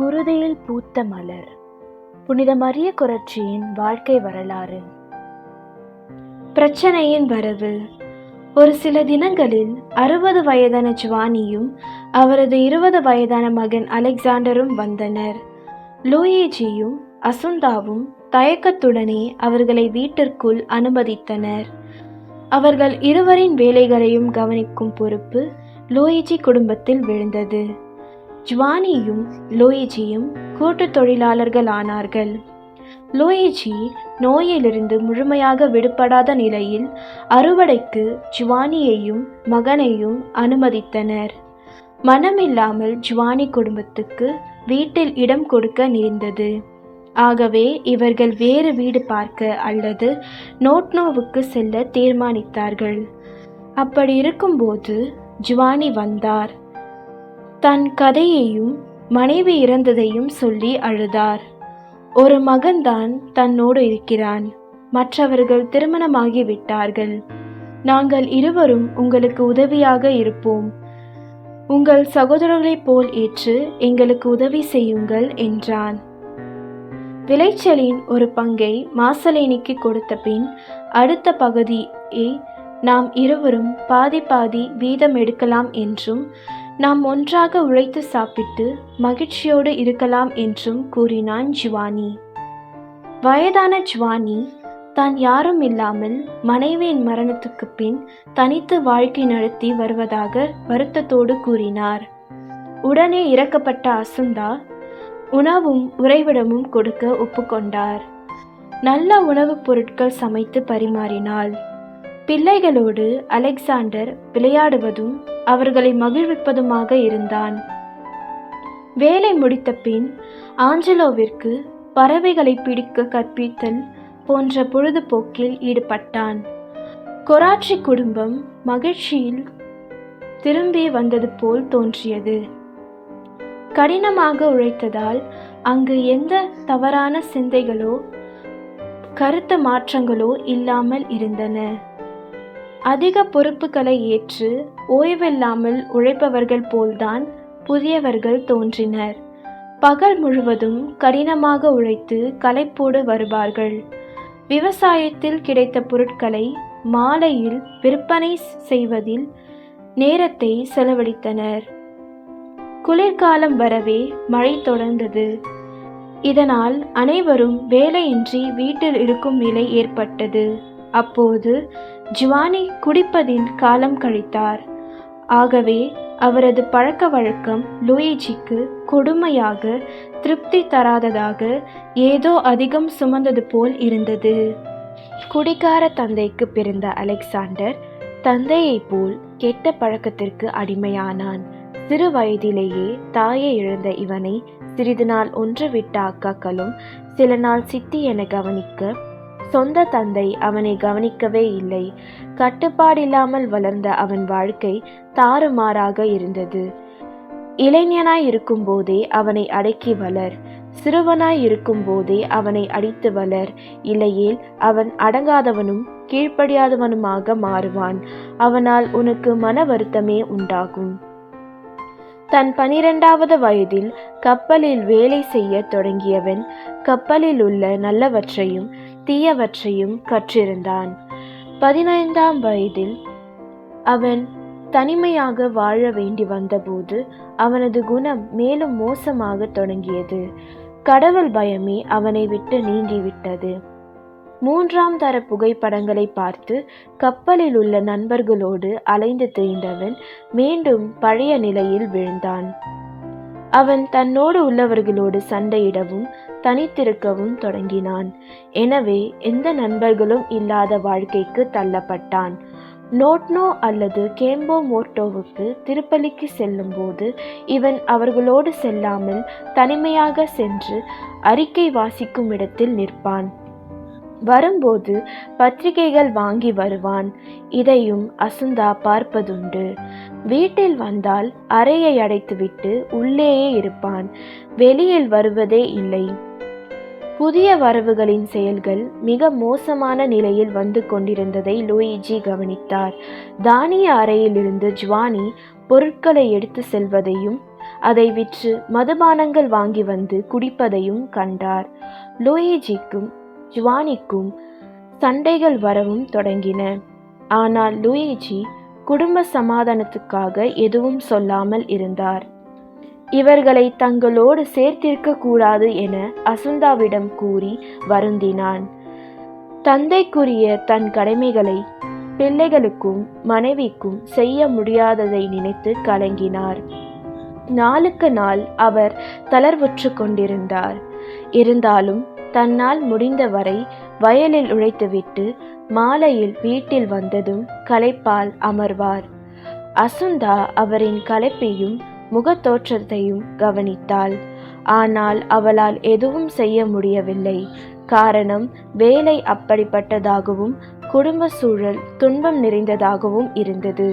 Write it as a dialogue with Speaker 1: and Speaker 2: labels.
Speaker 1: குருதியில் பூத்த மலர். புனித மரிய குரட்சியின் வாழ்க்கை வரலாறு. பிரச்சனையின் வரவு. ஒரு சில தினங்களில் அறுபது வயதான ஜுவானியும் அவரது இருபது வயதான மகன் அலெக்சாண்டரும் வந்தனர். லூயிஜியும் அசுந்தாவும் தயக்கத்துடனே அவர்களை வீட்டிற்குள் அனுமதித்தனர். அவர்கள் இருவரின் வேலைகளையும் கவனிக்கும் பொறுப்பு லூயிஜி குடும்பத்தில் விழுந்தது. ஜுவானியும் லோயிஜியும் கூட்டு தொழிலாளர்கள் ஆனார்கள் லோயிஜி நோயிலிருந்து முழுமையாக விடுபடாத நிலையில் அறுவடைக்கு ஜுவானியையும் மகனையும் அனுமதித்தனர். மனமில்லாமல் ஜுவானி குடும்பத்துக்கு வீட்டில் இடம் கொடுக்க நேர்ந்தது. ஆகவே இவர்கள் வேறு வீடு பார்க்க அல்லது நோட்னோவுக்கு செல்ல தீர்மானித்தார்கள். அப்படி இருக்கும்போது ஜுவானி வந்தார். தன் கதையையும் மனைவி இறந்ததையும் சொல்லி அழுதார். ஒரு மகன்தான் தன்னோடு இருக்கிறான். மற்றவர்கள் திருமணமாகி விட்டார்கள். நாங்கள் இருவரும் உங்களுக்கு உதவியாக இருப்போம். உங்கள் சகோதரர்களைப் போல் ஏற்று எங்களுக்கு உதவி செய்யுங்கள் என்றான். விளைச்சலின் ஒரு பங்கை மாசலேனிக்கு கொடுத்த பின் அடுத்த பகுதியை நாம் இருவரும் பாதி பாதி வீதம் எடுக்கலாம் என்றும் நாம் ஒன்றாக உழைத்து சாப்பிட்டு மகிழ்ச்சியோடு இருக்கலாம் என்றும் கூறினான் ஜுவானி. வயதான ஜுவானி தான் யாரும் இல்லாமல் மனைவியின் மரணத்துக்கு பின் தனித்து வாழ்க்கை நடத்தி வருவதாக வருத்தத்தோடு கூறினார். உடனே இறக்கப்பட்ட அசுந்தா உணவும் உறைவிடமும் கொடுக்க ஒப்புக்கொண்டார். நல்ல உணவுப் பொருட்கள் சமைத்து பரிமாறினாள். பிள்ளைகளோடு அலெக்சாண்டர் விளையாடுவதும் அவர்களை மகிழ்விப்பதுமாக இருந்தான். வேலை முடித்த பின் ஆஞ்சலோவிற்கு பறவைகளை பிடிக்க கற்பித்தல் போன்ற பொழுதுபோக்கில் ஈடுபட்டான். கொராட்சி குடும்பம் மகிழ்ச்சியில் திரும்பி வந்தது போல் தோன்றியது. கடினமாக உழைத்ததால் அங்கு எந்த தவறான சிந்தைகளோ கருத்து மாற்றங்களோ இல்லாமல் இருந்தன. அதிக பொறுப்புகளை ஏற்று ஓய்வில்லாமல் உழைப்பவர்கள் போல்தான் புதியவர்கள் தோன்றினர். பகல் முழுவதும் கடினமாக உழைத்து களைப்போடு வருவார்கள். விவசாயத்தில் கிடைத்த பொருட்களை மாலையில் விற்பனை செய்வதில் நேரத்தை செலவழித்தனர். குளிர்காலம் வரவே மழை தொடர்ந்தது. இதனால் அனைவரும் வேலையின்றி வீட்டில் இருக்கும் நிலை ஏற்பட்டது. அப்போது ஜுவானி குடிப்பதில் காலம் கழித்தார். ஆகவே அவரது பழக்க வழக்கம் லூயிஜிக்கு கொடுமையாக திருப்தி தராததாக ஏதோ அதிகம் சுமந்தது போல் இருந்தது. குடிகார தந்தைக்கு பிறந்த அலெக்சாண்டர் தந்தையைப் போல் கெட்ட பழக்கத்திற்கு அடிமையானான். சிறு வயதிலேயே தாயை இழந்த இவனை சிறிது நாள் ஒன்று விட்ட அக்காக்களும் சில நாள் சித்தி என கவனிக்க சொந்த தந்தை அவனை கவனிக்கவே இல்லை. கட்டுப்பாடில்லாமல் வளர்ந்த அவன் வாழ்க்கை தாறுமாறாக இருந்தது. இளைஞனாய் இருக்கும்போதே அவனை அடக்கி வளர். சிறுவனாய் இருக்கும் போதே அவனை அடித்து வளர். இல்லையேல் அவன் அடங்காதவனும் கீழ்ப்படியாதவனுமாக மாறுவான். அவனால் உனக்கு மன வருத்தமே உண்டாகும். தன் பனிரெண்டாவது வயதில் கப்பலில் வேலை செய்ய தொடங்கியவன் கப்பலில் உள்ள நல்லவற்றையும் தீயவற்றையும் கற்றிருந்தான். பதினைந்தாம் வயதில் அவன் தனிமையாக வாழ வேண்டி வந்தபோது அவனது குணம் மேலும் மோசமாக தொடங்கியது. கடவுள் பயமே அவனை விட்டு நீங்கிவிட்டது. மூன்றாம் தர புகைப்படங்களை பார்த்து கப்பலில் உள்ள நண்பர்களோடு அலைந்து திரிந்தவன் மீண்டும் பழைய நிலையில் விழுந்தான். அவன் தன்னோடு உள்ளவர்களோடு சண்டையிடவும் தனித்திருக்கவும் தொடங்கினான். எனவே எந்த நண்பர்களும் இல்லாத வாழ்க்கைக்கு தள்ளப்பட்டான். நோட்னோ அல்லது கேம்போ மோர்டோவுக்கு திருப்பலிக்கு செல்லும்போது இவன் அவர்களோடு செல்லாமல் தனிமையாக சென்று அறிக்கை வாசிக்கும் இடத்தில் நிற்பான். வரும்போது பத்திரிகைகள் வாங்கி வருவான். இதையும் அசுந்தா பார்ப்பதுண்டு. வீட்டில் வந்தால் அறையை அடைத்துவிட்டு உள்ளேயே இருப்பான். வெளியில் வருவதே இல்லை. புதிய வரவுகளின் செயல்கள் மிக மோசமான நிலையில் வந்து கொண்டிருந்ததை லூயிஜி கவனித்தார். தானிய அறையிலிருந்து ஜுவானி பொருட்களை எடுத்து செல்வதையும் அதை விற்று மதுபானங்கள் வாங்கி வந்து குடிப்பதையும் கண்டார். லூயிஜிக்கும் ஜுவானிக்கும் சண்டைகள் வரவும் தொடங்கின. ஆனால் லூயிஜி குடும்ப சமாதானத்துக்காக எதுவும் சொல்லாமல் இருந்தார். இவர்களை தங்களோடு சேர்த்திருக்க கூடாது என அசுந்தாவிடம் கூறி வருந்தினான். தந்தைக்குரிய தன் கடமைகளை பிள்ளைகளுக்கும் மனைவிக்கும் செய்ய முடியாததை நினைத்து கலங்கினார். நாளுக்கு நாள் அவர் தளர்வுற்று கொண்டிருந்தார். இருந்தாலும் தன்னால் முடிந்தவரை வயலில் உழைத்துவிட்டு மாலையில் வீட்டில் வந்ததும் களைப்பால் அமர்வார். அசுந்தா அவரின் களைப்பையும் முகத்தோற்றத்தையும் கவனித்தாள். ஆனால் அவளால் எதுவும் செய்ய முடியவில்லை. காரணம் வேலை அப்படிப்பட்டதாகவும் குடும்ப சூழல் துன்பம் நிறைந்ததாகவும் இருந்தது.